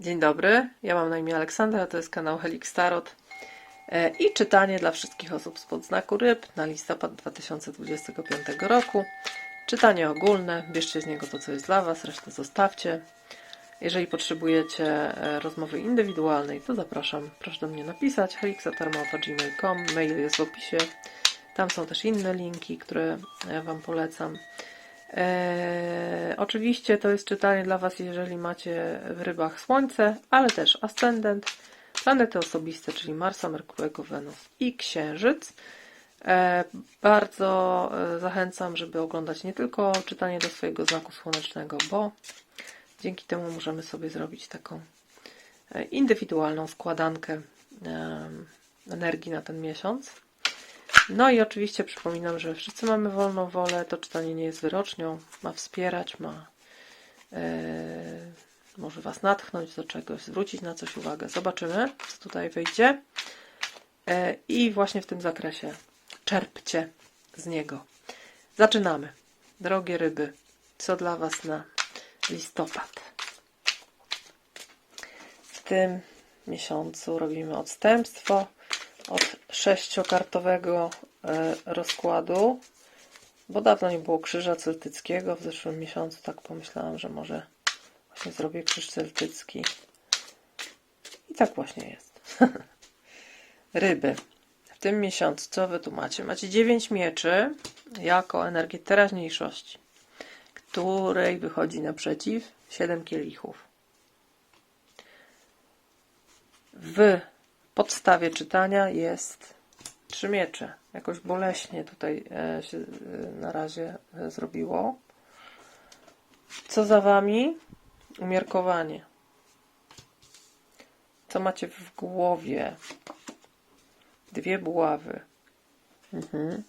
Dzień dobry, ja mam na imię Aleksandra, to jest kanał Helix Tarot E, i czytanie dla wszystkich osób spod znaku ryb na listopad 2025 roku. Czytanie ogólne, bierzcie z niego to, co jest dla Was, resztę zostawcie. Jeżeli potrzebujecie e, rozmowy indywidualnej, to zapraszam, proszę do mnie napisać helixatarmałpa.gmail.com, mail jest w opisie. Tam są też inne linki, które e, Wam polecam. Eee, oczywiście to jest czytanie dla Was, jeżeli macie w rybach Słońce, ale też ascendent, planety osobiste, czyli Marsa, Merkurego, Wenus i Księżyc. Eee, bardzo e, zachęcam, żeby oglądać nie tylko czytanie do swojego znaku słonecznego, bo dzięki temu możemy sobie zrobić taką e, indywidualną składankę energii na ten miesiąc. No i oczywiście przypominam, że wszyscy mamy wolną wolę. To czytanie nie jest wyrocznią. Ma wspierać, ma e, może Was natchnąć do czegoś, zwrócić na coś uwagę. Zobaczymy, co tutaj wyjdzie. E, I właśnie w tym zakresie czerpcie z niego. Zaczynamy. Drogie ryby, co dla Was na listopad? W tym miesiącu robimy odstępstwo od sześciokartowego e, rozkładu, bo dawno nie było krzyża celtyckiego. W zeszłym miesiącu tak pomyślałam, że może właśnie zrobię krzyż celtycki. I tak właśnie jest. Ryby. W tym miesiącu co wy tu macie? Macie 9 mieczy jako energię teraźniejszości, której wychodzi naprzeciw 7 kielichów. W podstawie czytania jest trzy miecze. Jakoś boleśnie tutaj e, się e, na razie e, zrobiło. Co za wami? Umiarkowanie. Co macie w głowie? Dwie buławy. Mhm.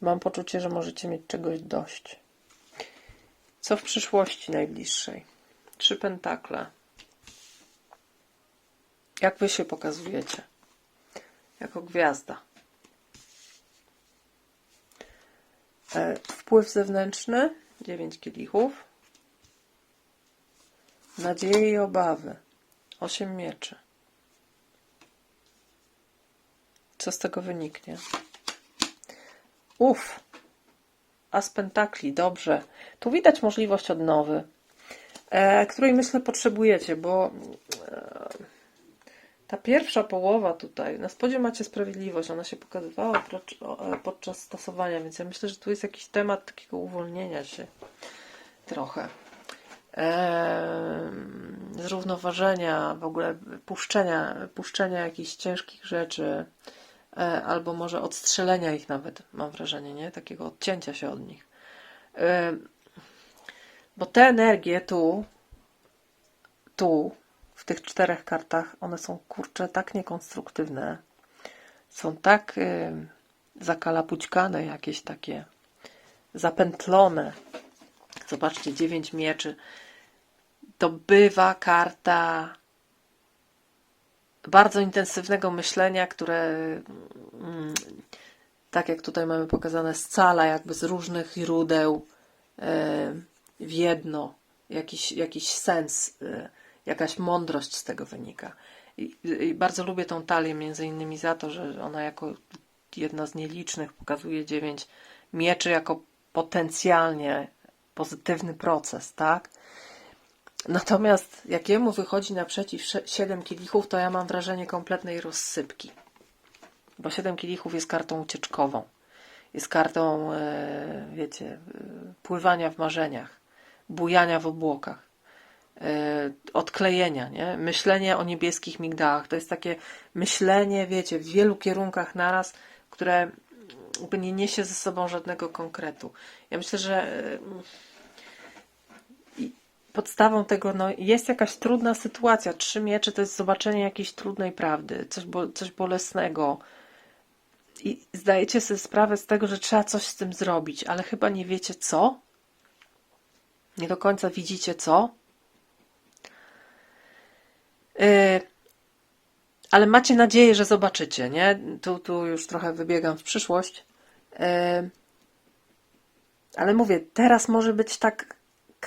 Mam poczucie, że możecie mieć czegoś dość. Co w przyszłości najbliższej? Trzy pentakle. Jak wy się pokazujecie? Jako gwiazda. E, Wpływ zewnętrzny, 9 kielichów. Nadzieje i obawy, 8 mieczy. Co z tego wyniknie? Uf, As pentakli, dobrze. Tu widać możliwość odnowy, e, której myślę potrzebujecie, bo e, ta pierwsza połowa tutaj, na spodzie macie sprawiedliwość, ona się pokazywała e, podczas stosowania, więc ja myślę, że tu jest jakiś temat takiego uwolnienia się trochę. Em, zrównoważenia, w ogóle puszczenia, puszczenia jakichś ciężkich rzeczy, e, albo może odstrzelenia ich nawet, mam wrażenie, nie? Takiego odcięcia się od nich. Bo te energie tu, tu, w tych czterech kartach, one są kurcze tak niekonstruktywne, są tak y, zakalapućkane, jakieś takie zapętlone. Zobaczcie, dziewięć mieczy. To bywa karta bardzo intensywnego myślenia, które mm, tak jak tutaj mamy pokazane, scala jakby z różnych źródeł y, w jedno, jakiś, jakiś sens y, jakaś mądrość z tego wynika. I, I bardzo lubię tą talię między innymi za to, że ona jako jedna z nielicznych pokazuje dziewięć mieczy jako potencjalnie pozytywny proces, tak? Natomiast jak jemu wychodzi naprzeciw siedem kielichów, to ja mam wrażenie kompletnej rozsypki. Bo siedem kielichów jest kartą ucieczkową. Jest kartą, e, wiecie, e, pływania w marzeniach, bujania w obłokach odklejenia, nie? Myślenie o niebieskich migdałach. To jest takie myślenie, wiecie, w wielu kierunkach naraz, które jakby nie niesie ze sobą żadnego konkretu. Ja myślę, że e, podstawą tego no, jest jakaś trudna sytuacja. Trzy miecze to jest zobaczenie jakiejś trudnej prawdy, coś, bo, coś bolesnego. I zdajecie sobie sprawę z tego, że trzeba coś z tym zrobić, ale chyba nie wiecie co. Nie do końca widzicie co. Yy, ale macie nadzieję, że zobaczycie, nie? Tu, tu już trochę wybiegam w przyszłość. Yy, ale mówię, teraz może być tak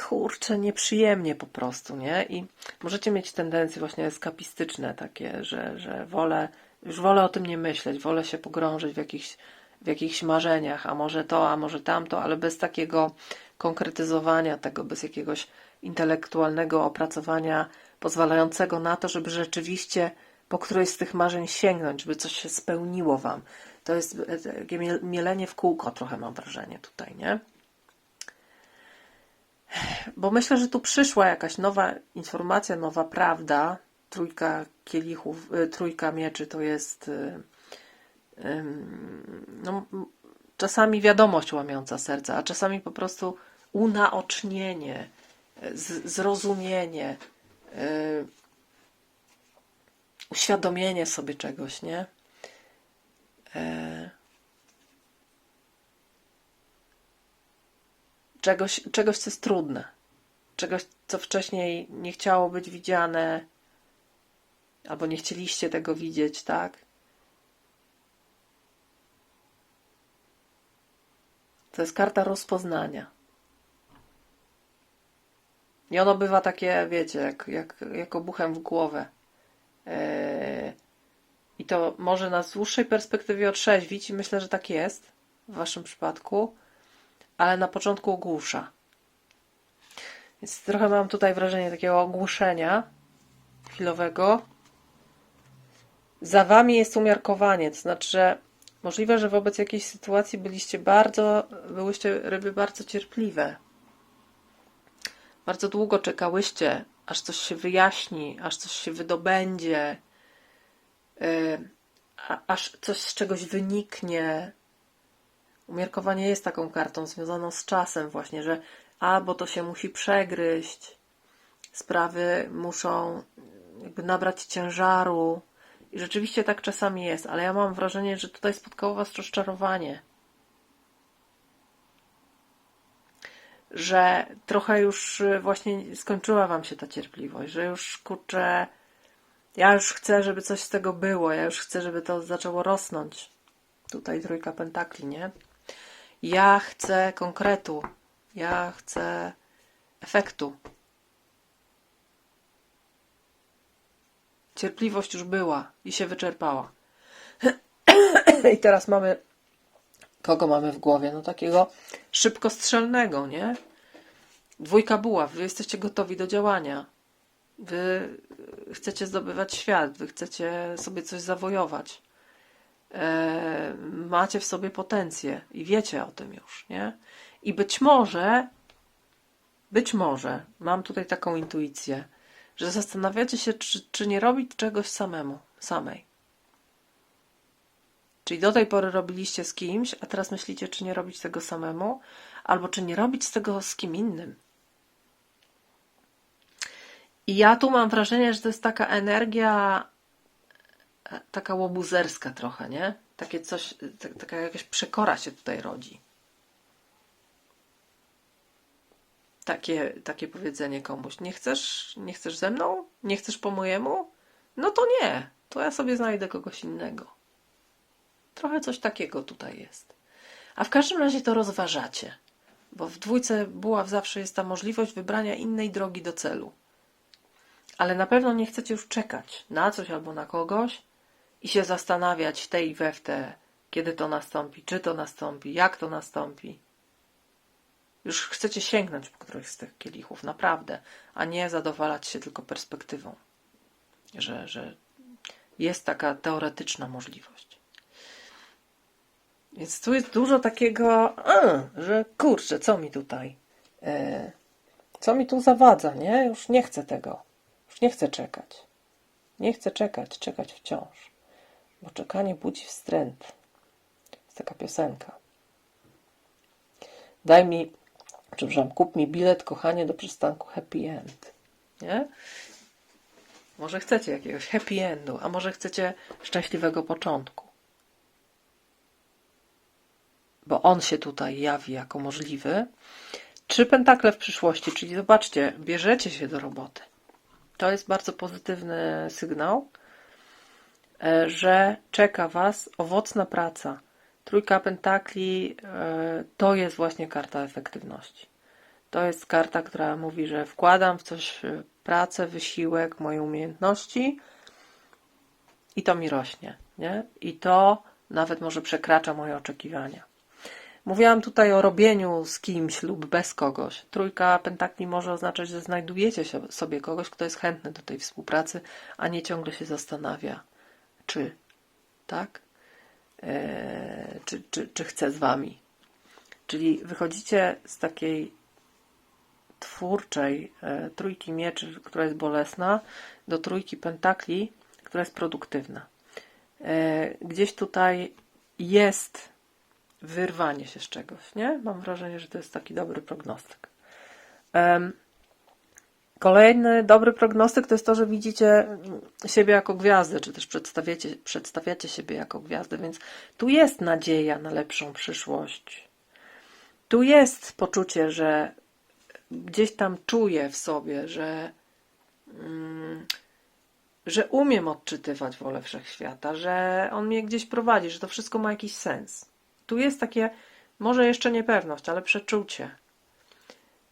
kurczę, nieprzyjemnie po prostu, nie? I możecie mieć tendencje właśnie eskapistyczne takie, że, że wolę, już wolę o tym nie myśleć, wolę się pogrążyć w jakichś, w jakichś marzeniach, a może to, a może tamto, ale bez takiego konkretyzowania tego, bez jakiegoś intelektualnego opracowania pozwalającego na to, żeby rzeczywiście po którejś z tych marzeń sięgnąć, żeby coś się spełniło wam. To jest e, takie miel- mielenie w kółko trochę mam wrażenie tutaj, nie? Bo myślę, że tu przyszła jakaś nowa informacja, nowa prawda. Trójka kielichów, y, trójka mieczy to jest no, czasami wiadomość łamiąca serca, a czasami po prostu unaocznienie, zrozumienie, uświadomienie sobie czegoś, nie? E, czegoś, czegoś, co jest trudne, czegoś, co wcześniej nie chciało być widziane, albo nie chcieliście tego widzieć, tak? To jest karta rozpoznania. I ono bywa takie, wiecie, jak, jak, jak obuchem w głowę. Eee, I to może nas z dłuższej perspektywie otrzeźwić, i myślę, że tak jest w Waszym przypadku, ale na początku ogłusza. Więc trochę mam tutaj wrażenie takiego ogłuszenia chwilowego. Za Wami jest umiarkowanie, to znaczy, że możliwe, że wobec jakiejś sytuacji byliście bardzo, byłyście ryby bardzo cierpliwe. Bardzo długo czekałyście, aż coś się wyjaśni, aż coś się wydobędzie, yy, aż coś z czegoś wyniknie. Umiarkowanie jest taką kartą związaną z czasem, właśnie, że albo to się musi przegryźć, sprawy muszą jakby nabrać ciężaru. I rzeczywiście tak czasami jest, ale ja mam wrażenie, że tutaj spotkało Was rozczarowanie. Że trochę już y, właśnie skończyła wam się ta cierpliwość, że już kurczę, ja już chcę, żeby coś z tego było, ja już chcę, żeby to zaczęło rosnąć. Tutaj trójka pentakli, nie? Ja chcę konkretu, ja chcę efektu. Cierpliwość już była i się wyczerpała. I teraz mamy Kogo mamy w głowie? No takiego szybkostrzelnego, nie? Dwójka buław. Wy jesteście gotowi do działania. Wy chcecie zdobywać świat. Wy chcecie sobie coś zawojować. E, macie w sobie potencję i wiecie o tym już, nie? I być może, być może, mam tutaj taką intuicję, że zastanawiacie się, czy, czy nie robić czegoś samemu, samej. Czyli do tej pory robiliście z kimś, a teraz myślicie, czy nie robić tego samemu, albo czy nie robić z tego z kim innym. I ja tu mam wrażenie, że to jest taka energia, e, taka łobuzerska trochę, nie? Takie coś, ta- taka jakaś przekora się tutaj rodzi. Takie, takie powiedzenie komuś, nie chcesz, nie chcesz ze mną? Nie chcesz po mojemu? No to nie, to ja sobie znajdę kogoś innego. Trochę coś takiego tutaj jest. A w każdym razie to rozważacie, bo w dwójce buław zawsze jest ta możliwość wybrania innej drogi do celu. Ale na pewno nie chcecie już czekać na coś albo na kogoś i się zastanawiać te i we w te, kiedy to nastąpi, czy to nastąpi, jak to nastąpi. Już chcecie sięgnąć po któryś z tych kielichów, naprawdę, a nie zadowalać się tylko perspektywą, że, że jest taka teoretyczna możliwość. Więc tu jest dużo takiego, że kurczę, co mi tutaj, e, co mi tu zawadza, nie? Już nie chcę tego, już nie chcę czekać. Nie chcę czekać, czekać wciąż, bo czekanie budzi wstręt. Jest taka piosenka. Daj mi, przepraszam, kup mi bilet, kochanie, do przystanku happy end. Nie? Może chcecie jakiegoś happy endu, a może chcecie szczęśliwego początku bo on się tutaj jawi jako możliwy. Trzy pentakle w przyszłości, czyli zobaczcie, bierzecie się do roboty. To jest bardzo pozytywny sygnał, e, że czeka Was owocna praca. Trójka pentakli e, to jest właśnie karta efektywności. To jest karta, która mówi, że wkładam w coś e, pracę, wysiłek, moje umiejętności i to mi rośnie, nie? I to nawet może przekracza moje oczekiwania. Mówiłam tutaj o robieniu z kimś lub bez kogoś. Trójka pentakli może oznaczać, że znajdujecie sobie kogoś, kto jest chętny do tej współpracy, a nie ciągle się zastanawia, czy, tak? Eee, czy, czy, czy chce z wami. Czyli wychodzicie z takiej twórczej e, trójki mieczy, która jest bolesna, do trójki pentakli, która jest produktywna. E, gdzieś tutaj jest wyrwanie się z czegoś, nie? Mam wrażenie, że to jest taki dobry prognostyk. Kolejny dobry prognostyk to jest to, że widzicie siebie jako gwiazdę, czy też przedstawiacie, przedstawiacie siebie jako gwiazdę, więc tu jest nadzieja na lepszą przyszłość. Tu jest poczucie, że gdzieś tam czuję w sobie, że, mm, że umiem odczytywać wolę wszechświata, że on mnie gdzieś prowadzi, że to wszystko ma jakiś sens. Tu jest takie, może jeszcze niepewność, ale przeczucie.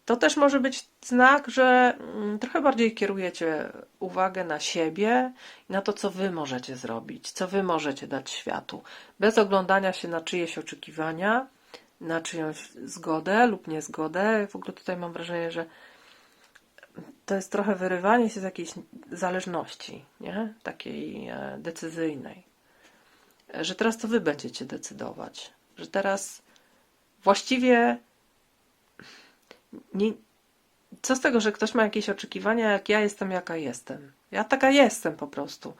To też może być znak, że mm, trochę bardziej kierujecie uwagę na siebie i na to, co wy możecie zrobić, co wy możecie dać światu, bez oglądania się na czyjeś oczekiwania, na czyjąś zgodę lub niezgodę. W ogóle tutaj mam wrażenie, że to jest trochę wyrywanie się z jakiejś zależności, nie? takiej e, decyzyjnej. E, Że teraz to wy będziecie decydować, że teraz właściwie nie, co z tego, że ktoś ma jakieś oczekiwania, jak ja jestem, jaka jestem. Ja taka jestem po prostu.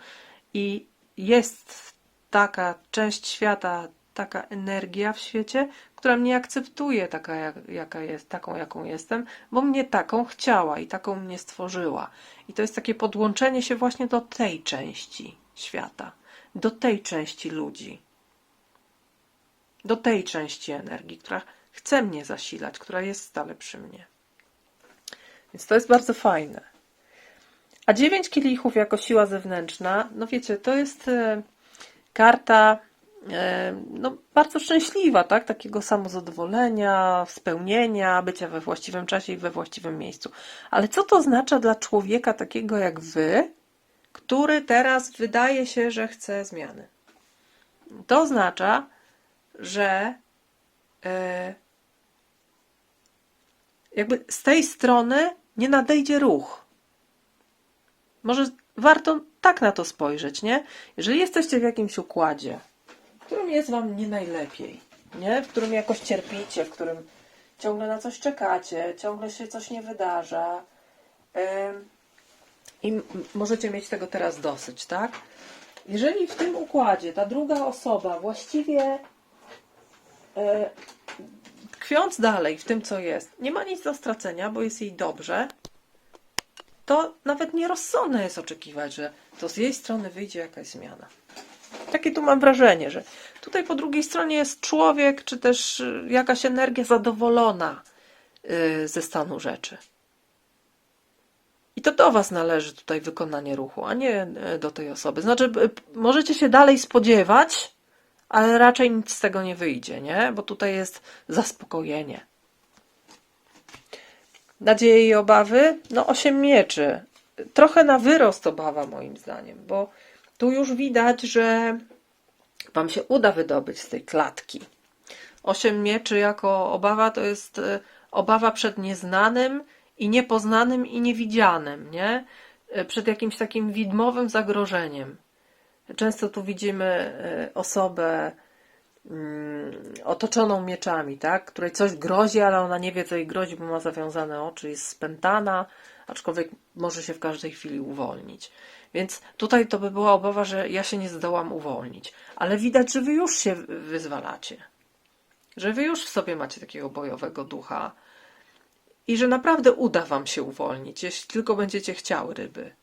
I jest taka część świata, taka energia w świecie, która mnie akceptuje taka, jak, jaka jest, taką, jaką jestem, bo mnie taką chciała i taką mnie stworzyła. I to jest takie podłączenie się właśnie do tej części świata, do tej części ludzi, do tej części energii, która chce mnie zasilać, która jest stale przy mnie. Więc to jest bardzo fajne. A dziewięć kielichów jako siła zewnętrzna, no wiecie, to jest e, karta e, no, bardzo szczęśliwa, tak? Takiego samozadowolenia, spełnienia, bycia we właściwym czasie i we właściwym miejscu. Ale co to oznacza dla człowieka takiego jak wy, który teraz wydaje się, że chce zmiany? To oznacza, że e, jakby z tej strony nie nadejdzie ruch. Może warto tak na to spojrzeć, nie? Jeżeli jesteście w jakimś układzie, w którym jest wam nie najlepiej, nie? W którym jakoś cierpicie, w którym ciągle na coś czekacie, ciągle się coś nie wydarza ym, i możecie mieć tego teraz dosyć, tak? Jeżeli w tym układzie ta druga osoba właściwie tkwiąc dalej w tym, co jest, nie ma nic do stracenia, bo jest jej dobrze, to nawet nierozsądne jest oczekiwać, że to z jej strony wyjdzie jakaś zmiana. Takie tu mam wrażenie, że tutaj po drugiej stronie jest człowiek, czy też jakaś energia zadowolona y, ze stanu rzeczy. I to do Was należy tutaj wykonanie ruchu, a nie y, do tej osoby. Znaczy, możecie się dalej spodziewać, ale raczej nic z tego nie wyjdzie, nie? Bo tutaj jest zaspokojenie. Nadzieje i obawy? No, osiem mieczy. Trochę na wyrost obawa, moim zdaniem, bo tu już widać, że Wam się uda wydobyć z tej klatki. Osiem mieczy jako obawa to jest e, obawa przed nieznanym i niepoznanym i niewidzianym, nie? E, Przed jakimś takim widmowym zagrożeniem. Często tu widzimy e, osobę mm, otoczoną mieczami, tak? której coś grozi, ale ona nie wie, co jej grozi, bo ma zawiązane oczy, jest spętana, aczkolwiek może się w każdej chwili uwolnić. Więc tutaj to by była obawa, że ja się nie zdołam uwolnić. Ale widać, że wy już się wyzwalacie. Że wy już w sobie macie takiego bojowego ducha i że naprawdę uda wam się uwolnić, jeśli tylko będziecie chciały ryby.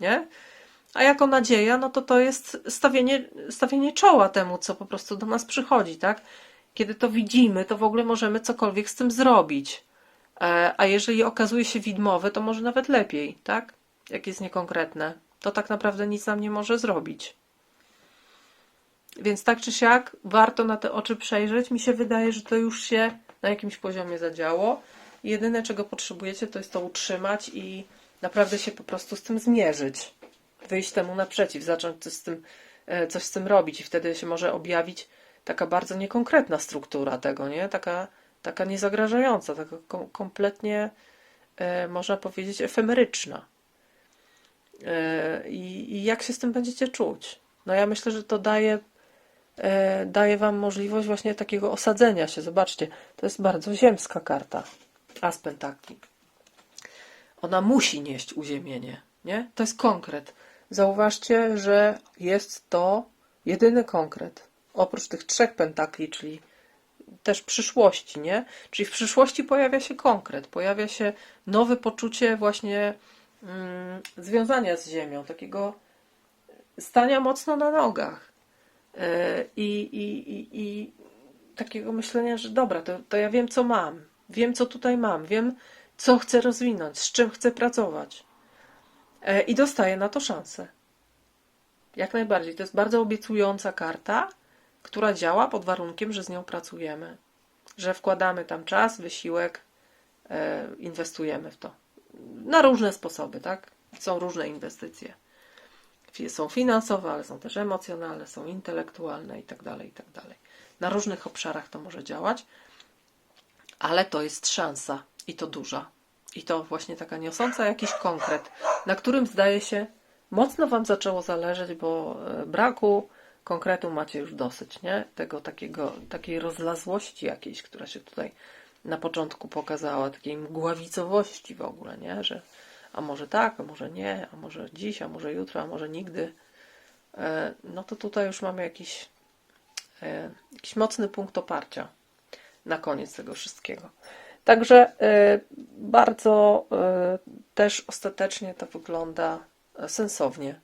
Nie? A jako nadzieja, no to to jest stawienie, stawienie czoła temu, co po prostu do nas przychodzi, tak? Kiedy to widzimy, to w ogóle możemy cokolwiek z tym zrobić. E, A jeżeli okazuje się widmowe, to może nawet lepiej, tak? Jak jest niekonkretne, to tak naprawdę nic nam nie może zrobić. Więc tak czy siak, warto na te oczy przejrzeć. Mi się wydaje, że to już się na jakimś poziomie zadziało jedyne, czego potrzebujecie, to jest to utrzymać i naprawdę się po prostu z tym zmierzyć. Wyjść temu naprzeciw, zacząć coś z tym, e, coś z tym robić i wtedy się może objawić taka bardzo niekonkretna struktura tego, nie? Taka, taka niezagrażająca, taka kom- kompletnie, e, można powiedzieć, efemeryczna. E, I, I jak się z tym będziecie czuć? No ja myślę, że to daje, daje wam możliwość właśnie takiego osadzenia się. Zobaczcie, to jest bardzo ziemska karta. As pentakli. Ona musi nieść uziemienie, nie? To jest konkret. Zauważcie, że jest to jedyny konkret. Oprócz tych trzech pentakli, czyli też przyszłości, nie? Czyli w przyszłości pojawia się konkret, pojawia się nowe poczucie właśnie mm, związania z ziemią, takiego stania mocno na nogach Yy, i, i, i, i takiego myślenia, że dobra, to, to ja wiem, co mam, wiem, co tutaj mam, wiem, co chcę rozwinąć, z czym chcę pracować i dostaję na to szansę. Jak najbardziej. To jest bardzo obiecująca karta, która działa pod warunkiem, że z nią pracujemy, że wkładamy tam czas, wysiłek, e, inwestujemy w to. Na różne sposoby, tak? Są różne inwestycje. Są finansowe, ale są też emocjonalne, są intelektualne i tak dalej, i tak. Na różnych obszarach to może działać, ale to jest szansa i to duża. I to właśnie taka niosąca jakiś konkret, na którym zdaje się mocno Wam zaczęło zależeć, bo e, braku konkretu macie już dosyć, nie? Tego takiego, takiej rozlazłości jakiejś, która się tutaj na początku pokazała, takiej mgławicowości w ogóle, nie? Że a może tak, a może nie, a może dziś, a może jutro, a może nigdy. E, No to tutaj już mamy jakiś, e, jakiś mocny punkt oparcia na koniec tego wszystkiego. Także e, bardzo e, też ostatecznie to wygląda e, sensownie.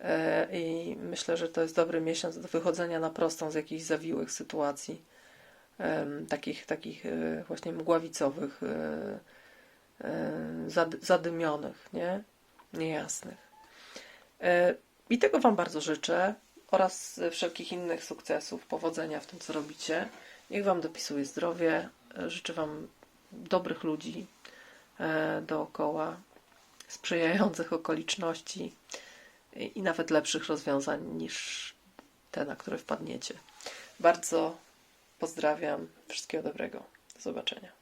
E, I myślę, że to jest dobry miesiąc do wychodzenia na prostą z jakichś zawiłych sytuacji, takich, takich e, właśnie mgławicowych, zady- zadymionych, nie? niejasnych. I tego Wam bardzo życzę oraz wszelkich innych sukcesów, powodzenia w tym, co robicie. Niech Wam dopisuje zdrowie. Życzę Wam dobrych ludzi e, dookoła, sprzyjających okoliczności i nawet lepszych rozwiązań niż te, na które wpadniecie. Bardzo pozdrawiam. Wszystkiego dobrego. Do zobaczenia.